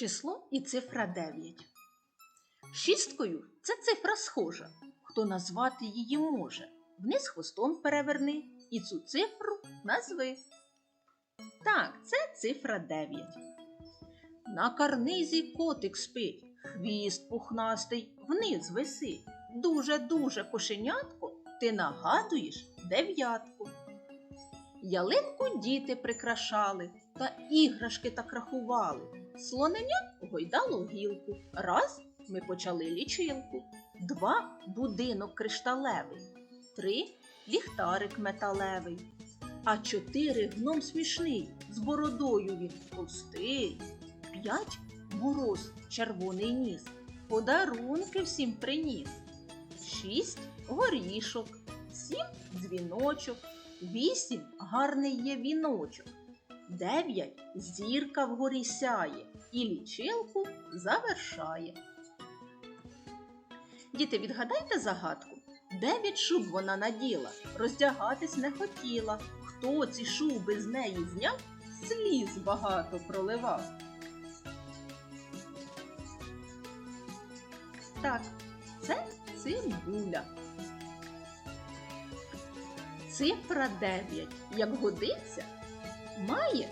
число і цифра 9. Шісткою це цифра схожа. Хто назвати її може? Вниз хвостом переверни і цю цифру назви. Так, це цифра 9. На карнизі котик спить, хвіст пухнастий вниз висить. Дуже-дуже кошенятко, ти нагадуєш дев'ятку. Ялинку діти прикрашали та іграшки так рахували. Слоненя гойдало гілку. Раз ми почали лічилку. Два будинок кришталевий. Три ліхтарик металевий. А чотири гном смішний, з бородою він товстий. П'ять мороз червоний ніс. Подарунки всім приніс. Шість горішок, сім дзвіночок, вісім гарний є віночок, дев'ять зірка вгорі сяє і лічилку завершає. Діти, відгадайте загадку. Дев'ять шуб вона наділа, роздягатись не хотіла. Хто ці шуби з неї зняв, сліз багато проливав. Так, це цибуля. Цифра 9, як годиться, має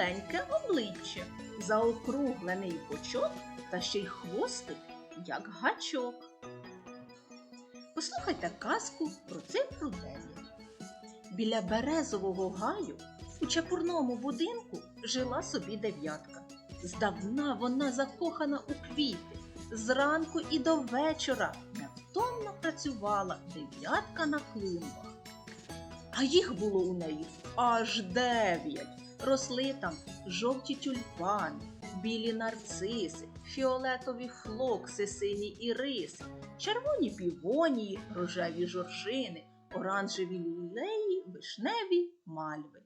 кругленьке обличчя, заокруглений бочок та ще й хвостик, як гачок. Послухайте казку про цифру 9. Біля березового гаю у чепурному будинку жила собі дев'ятка. Здавна вона закохана у квіти. Зранку і до вечора невтомно працювала дев'ятка на клумбах. А їх було у неї аж дев'ять. Росли там жовті тюльпани, білі нарциси, фіолетові флокси, сині іриси, червоні півонії, рожеві жоржини, оранжеві лілеї, вишневі мальви.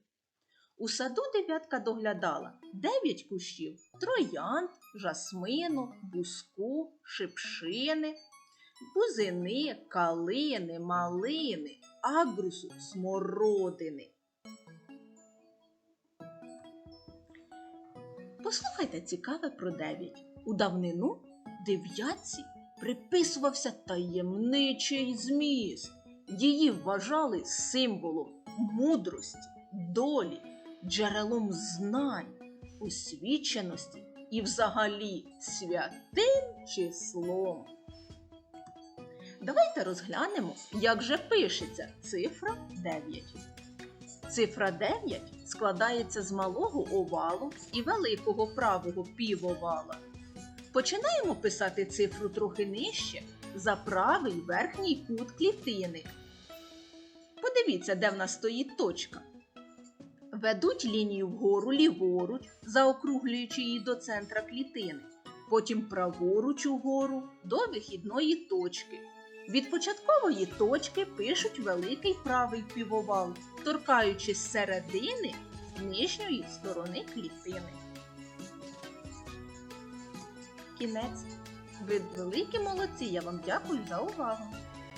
У саду дев'ятка доглядала дев'ять кущів троянд, жасмину, буску, шипшини, бузини, калини, малини, агрусу, смородини. Послухайте цікаве про дев'ять. У давнину дев'ятці приписувався таємничий зміст. Її вважали символом мудрості, долі, джерелом знань, освіченості і взагалі святим числом. Давайте розглянемо, як же пишеться цифра 9. Цифра 9 складається з малого овалу і великого правого півовала. Починаємо писати цифру трохи нижче за правий верхній кут клітини. Подивіться, де в нас стоїть точка. Ведуть лінію вгору ліворуч, заокруглюючи її до центра клітини, потім праворуч угору до вихідної точки. Від початкової точки пишуть великий правий півовал, торкаючись середини нижньої сторони клітини. Кінець. Ви великі молодці, я вам дякую за увагу.